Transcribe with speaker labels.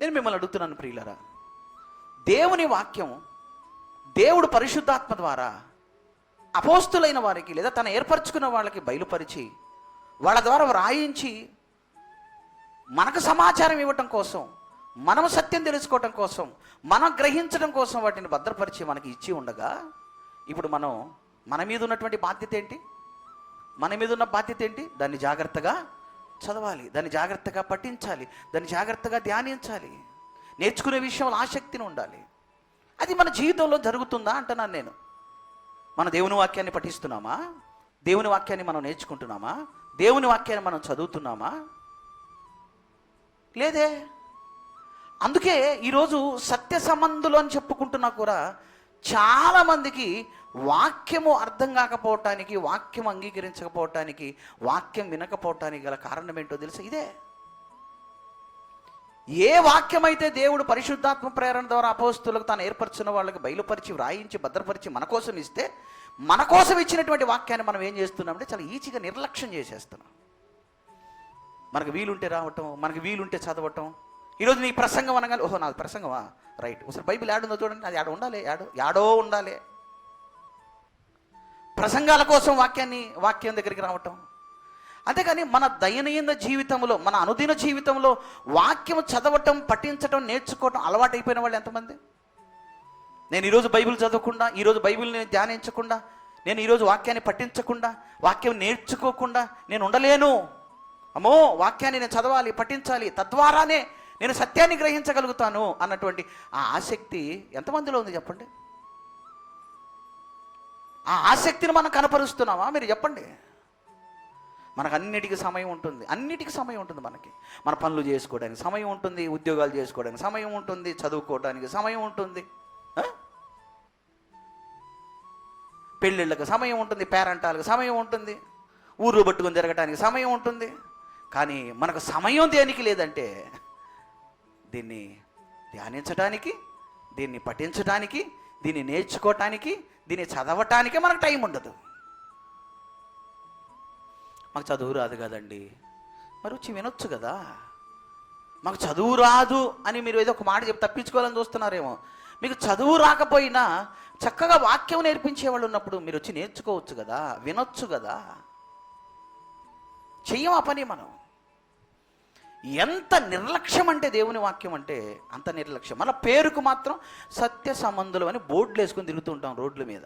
Speaker 1: నేను మిమ్మల్ని అడుగుతున్నాను ప్రియులరా. దేవుని వాక్యం దేవుడు పరిశుద్ధాత్మ ద్వారా అపోస్తులైన వారికి లేదా తను ఏర్పరచుకున్న వాళ్ళకి బయలుపరిచి వాళ్ళ ద్వారా వ్రాయించి మనకు సమాచారం ఇవ్వటం కోసం మనం సత్యం తెలుసుకోవటం కోసం మనం గ్రహించడం కోసం వాటిని భద్రపరిచి మనకి ఇచ్చి ఉండగా ఇప్పుడు మనం మన మీద ఉన్నటువంటి బాధ్యత ఏంటి? మన మీద ఉన్న బాధ్యత ఏంటి? దాన్ని జాగ్రత్తగా చదవాలి దాన్ని జాగ్రత్తగా పఠించాలి దాన్ని జాగ్రత్తగా ధ్యానించాలి నేర్చుకునే విషయంలో ఆసక్తిని ఉండాలి. అది మన జీవితంలో జరుగుతుందా అంటున్నాను నేను. మన దేవుని వాక్యాన్ని పఠిస్తున్నామా? దేవుని వాక్యాన్ని మనం నేర్చుకుంటున్నామా? దేవుని వాక్యాన్ని మనం చదువుతున్నామా? లేదే. అందుకే ఈరోజు సత్య సంబంధులు అని చెప్పుకుంటున్నా కూడా చాలామందికి వాక్యము అర్థం కాకపోవటానికి వాక్యం అంగీకరించకపోవటానికి వాక్యం వినకపోవటానికి గల కారణం ఏంటో తెలుసా? ఇదే. ఏ వాక్యం అయితే దేవుడు పరిశుద్ధాత్మ ప్రేరణ ద్వారా అపోస్తులకు తాను ఏర్పరచిన వాళ్ళకి బయలుపరిచి వ్రాయించి భద్రపరిచి మన కోసం ఇస్తే మన కోసం ఇచ్చినటువంటి వాక్యాన్ని మనం ఏం చేస్తున్నామంటే చాలా ఈజీగా నిర్లక్ష్యం చేసేస్తున్నాం. మనకు వీలుంటే రావటం మనకు వీలుంటే చదవటం. ఈరోజు నీ ప్రసంగం అనగానే ఓహో నాది ప్రసంగమా? రైట్. ఒకసారి బైబిల్ యాడ్ ఉందో చూడండి. అది యాడ ఉండాలి యాడో యాడో ఉండాలి. ప్రసంగాల కోసం వాక్యాన్ని వాక్యం దగ్గరికి రావటం. అంతేకాని మన దయనీయ జీవితంలో మన అనుదిన జీవితంలో వాక్యం చదవటం పఠించటం నేర్చుకోవటం అలవాటైపోయిన వాళ్ళు ఎంతమంది? నేను ఈరోజు బైబిల్ చదవకుండా ఈరోజు బైబిల్ని ధ్యానించకుండా నేను ఈరోజు వాక్యాన్ని పఠించకుండా వాక్యం నేర్చుకోకుండా నేను ఉండలేను. అమ్మో వాక్యాన్ని నేను చదవాలి పఠించాలి తద్వారానే నేను సత్యాన్ని గ్రహించగలుగుతాను అన్నటువంటి ఆ ఆసక్తి ఎంతమందిలో ఉంది చెప్పండి? ఆ ఆసక్తిని మనం కనపరుస్తున్నామా? మీరు చెప్పండి. మనకు అన్నిటికీ సమయం ఉంటుంది. అన్నిటికీ సమయం ఉంటుంది మనకి. మన పనులు చేసుకోవడానికి సమయం ఉంటుంది ఉద్యోగాలు చేసుకోవడానికి సమయం ఉంటుంది చదువుకోవడానికి సమయం ఉంటుంది. పెళ్ళిళ్ళకి సమయం ఉంటుంది పేరంటాలకు సమయం ఉంటుంది ఊరు పట్టుకొని తిరగటానికి సమయం ఉంటుంది. కానీ మనకు సమయం దేనికి లేదంటే దీన్ని ధ్యానించడానికి దీన్ని పఠించడానికి దీన్ని నేర్చుకోవటానికి దీన్ని చదవటానికే మనకు టైం ఉండదు. మాకు చదువు రాదు కదండి. మరి వచ్చి వినొచ్చు కదా. మాకు చదువు రాదు అని మీరు ఏదో ఒక మాట చెప్పి తప్పించుకోవాలని చూస్తున్నారేమో. మీకు చదువు రాకపోయినా చక్కగా వాక్యం నేర్పించే వాళ్ళు ఉన్నప్పుడు మీరు వచ్చి నేర్చుకోవచ్చు కదా వినొచ్చు కదా. చెయ్యం ఆ పని మనం? ఎంత నిర్లక్ష్యం అంటే దేవుని వాక్యం అంటే అంత నిర్లక్ష్యం. మన పేరుకు మాత్రం సత్య సంబంధులు అని బోర్డులు వేసుకొని తిరుగుతుంటాం రోడ్ల మీద.